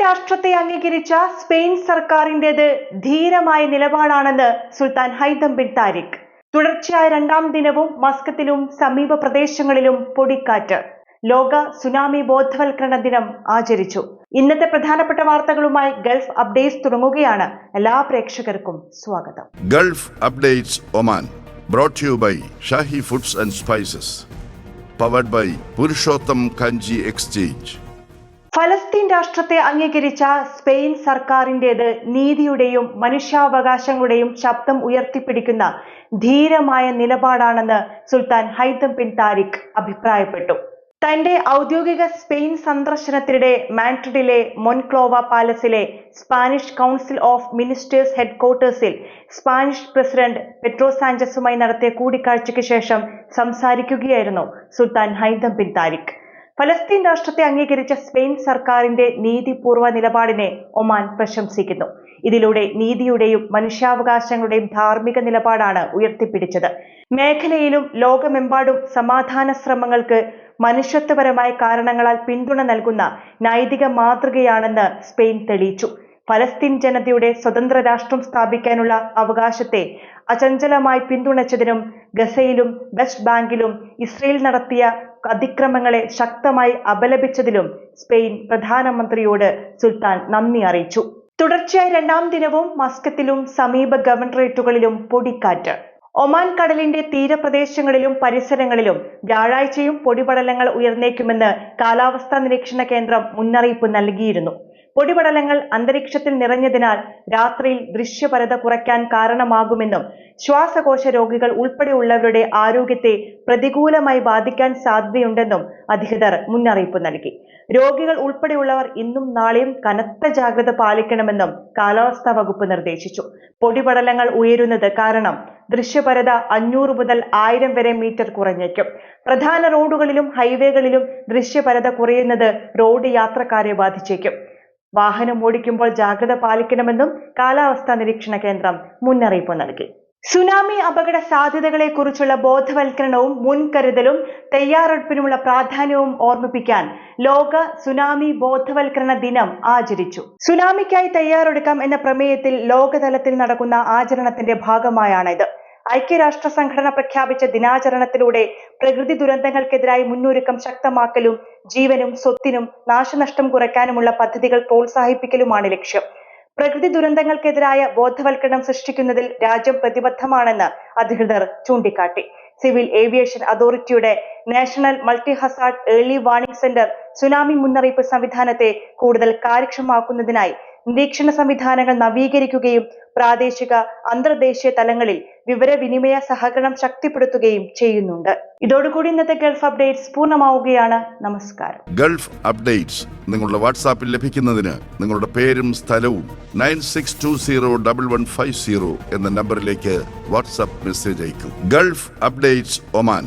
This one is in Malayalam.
രാഷ്ട്രത്തെ അംഗീകരിച്ച സ്പെയിൻ സർക്കാരിന്റേത് ധീരമായ നിലപാടാണെന്ന് സുൽത്താൻ ഹൈതം ബിൻ താരിഖ്. തുടർച്ചയായ രണ്ടാം ദിനവും മസ്കത്തിലും സമീപ പ്രദേശങ്ങളിലും പൊടിക്കാറ്റ്. ലോക സുനാമി ബോധവൽക്കരണ ദിനം ആചരിച്ചു. ഇന്നത്തെ പ്രധാനപ്പെട്ട വാർത്തകളുമായി ഗൾഫ് അപ്ഡേറ്റ്സ് തുടങ്ങുകയാണ്. എല്ലാ പ്രേക്ഷകർക്കും സ്വാഗതം. Gulf updates Oman brought you by Shahi foods and spices powered by Purushottam Kanji exchange രാഷ്ട്രത്തെ അംഗീകരിച്ച സ്പെയിൻ സർക്കാരിന്റെത് നീതിയുടെയും മനുഷ്യാവകാശങ്ങളുടെയും ശബ്ദം ഉയർത്തിപ്പിടിക്കുന്ന ധീരമായ നിലപാടാണെന്ന് സുൽത്താൻ ഹൈതം ബിൻ താരിഖ് അഭിപ്രായപ്പെട്ടു. തന്റെ ഔദ്യോഗിക സ്പെയിൻ സന്ദർശനത്തിനിടെ മാൻഡ്രിഡിലെ മൊൻക്ലോവ പാലസിലെ സ്പാനിഷ് കൗൺസിൽ ഓഫ് മിനിസ്റ്റേഴ്സ് ഹെഡ്ക്വാർട്ടേഴ്സിൽ സ്പാനിഷ് പ്രസിഡന്റ് പെട്രോ സാഞ്ചസുമായി നടത്തിയ കൂടിക്കാഴ്ചയ്ക്ക് ശേഷം സംസാരിക്കുകയായിരുന്നു സുൽത്താൻ ഹൈതം ബിൻ താരിഖ്. ഫലസ്തീൻ രാഷ്ട്രത്തെ അംഗീകരിച്ച സ്പെയിൻ സർക്കാരിന്റെ നീതിപൂർവ നിലപാടിനെ ഒമാൻ പ്രശംസിക്കുന്നു. ഇതിലൂടെ നീതിയുടെയും മനുഷ്യാവകാശങ്ങളുടെയും ധാർമ്മിക നിലപാടാണ് ഉയർത്തിപ്പിടിച്ചത്. മേഖലയിലും ലോകമെമ്പാടും സമാധാന ശ്രമങ്ങൾക്ക് മനുഷ്യത്വപരമായ കാരണങ്ങളാൽ പിന്തുണ നൽകുന്ന നൈതിക മാതൃകയാണെന്ന് സ്പെയിൻ തെളിയിച്ചു. ഫലസ്തീൻ ജനതയുടെ സ്വതന്ത്ര രാഷ്ട്രം സ്ഥാപിക്കാനുള്ള അവകാശത്തെ അചഞ്ചലമായി പിന്തുണച്ചതിനും ഗസയിലും വെസ്റ്റ് ബാങ്കിലും ഇസ്രയേൽ നടത്തിയ അതിക്രമങ്ങളെ ശക്തമായി അപലപിച്ചതിലും സ്പെയിൻ പ്രധാനമന്ത്രിയോട് സുൽത്താൻ നന്ദി അറിയിച്ചു. തുടർച്ചയായി രണ്ടാം ദിനവും മസ്കത്തിലും സമീപ ഗവർണറേറ്റുകളിലും പൊടിക്കാറ്റ്. ഒമാൻ കടലിന്റെ തീരപ്രദേശങ്ങളിലും പരിസരങ്ങളിലും വ്യാഴാഴ്ചയും പൊടിപടലങ്ങൾ ഉയർന്നേക്കുമെന്ന് കാലാവസ്ഥാ നിരീക്ഷണ കേന്ദ്രം മുന്നറിയിപ്പ് നൽകിയിരുന്നു. പൊടിപടലങ്ങൾ അന്തരീക്ഷത്തിൽ നിറഞ്ഞതിനാൽ രാത്രിയിൽ ദൃശ്യപരത കുറയ്ക്കാൻ കാരണമാകുമെന്നും ശ്വാസകോശ രോഗികൾ ഉൾപ്പെടെയുള്ളവരുടെ ആരോഗ്യത്തെ പ്രതികൂലമായി ബാധിക്കാൻ സാധ്യതയുണ്ടെന്നും അധികൃതർ മുന്നറിയിപ്പ് നൽകി. രോഗികൾ ഉൾപ്പെടെയുള്ളവർ ഇന്നും നാളെയും കനത്ത ജാഗ്രത പാലിക്കണമെന്നും കാലാവസ്ഥാ വകുപ്പ് നിർദ്ദേശിച്ചു. പൊടിപടലങ്ങൾ ഉയരുന്നത് കാരണം ദൃശ്യപരത അഞ്ഞൂറ് മുതൽ ആയിരം വരെ മീറ്റർ കുറഞ്ഞേക്കും. പ്രധാന റോഡുകളിലും ഹൈവേകളിലും ദൃശ്യപരത കുറയുന്നത് റോഡ് യാത്രക്കാരെ ബാധിച്ചേക്കും. വാഹനം ഓടിക്കുമ്പോൾ ജാഗ്രത പാലിക്കണമെന്നും കാലാവസ്ഥാ നിരീക്ഷണ കേന്ദ്രം മുന്നറിയിപ്പ് നൽകി. സുനാമി അപകട സാധ്യതകളെക്കുറിച്ചുള്ള ബോധവൽക്കരണവും മുൻകരുതലും തയ്യാറെടുപ്പിനുമുള്ള പ്രാധാന്യവും ഓർമ്മിപ്പിക്കാൻ ലോക സുനാമി ബോധവൽക്കരണ ദിനം ആചരിച്ചു. സുനാമിക്കായി തയ്യാറെടുക്കാം എന്ന പ്രമേയത്തിൽ ലോകതലത്തിൽ നടക്കുന്ന ആചരണത്തിന്റെ ഭാഗമായാണിത്. ഐക്യരാഷ്ട്ര സംഘടന പ്രഖ്യാപിച്ച ദിനാചരണത്തിലൂടെ പ്രകൃതി ദുരന്തങ്ങൾക്കെതിരായി മുന്നൊരുക്കം ശക്തമാക്കലും ജീവനും സ്വത്തിനും നാശനഷ്ടം കുറയ്ക്കാനുമുള്ള പദ്ധതികൾ പ്രോത്സാഹിപ്പിക്കലുമാണ് ലക്ഷ്യം. പ്രകൃതി ദുരന്തങ്ങൾക്കെതിരായ ബോധവൽക്കരണം സൃഷ്ടിക്കുന്നതിൽ രാജ്യം പ്രതിബദ്ധമാണെന്ന് അധികൃതർ ചൂണ്ടിക്കാട്ടി. സിവിൽ ഏവിയേഷൻ അതോറിറ്റിയുടെ national multi hazard early warning centre tsunami മുന്നറിയിപ്പ് സംവിധാനത്തെ കൂടുതൽ കാര്യക്ഷമമാക്കുന്നതിനായി നിരീക്ഷണ സംവിധാനങ്ങൾ നവീകരിക്കുകയും പ്രാദേശിക അന്തർദേശീയ തലങ്ങളിൽ വിവരവിനിമയ സഹകരണം ശക്തിപ്പെടുത്തുകയും ചെയ്യുന്നുണ്ട്. ഇതോടുകൂടി ഇന്നത്തെ ഗൾഫ് അപ്ഡേറ്റ്സ് പൂർണമാവുകയാണ്. നമസ്കാരം. ഗൾഫ് അപ്ഡേറ്റ്സ് നിങ്ങളുടെ വാട്സാപ്പിൽ ലഭിക്കുന്നതിന് നിങ്ങളുടെ പേരും സ്ഥലവും nine six two zero double one five zero എന്ന നമ്പറിലേക്ക് വാട്സാപ്പ് മെസ്സേജ് അയക്കും. Gulf updates Oman.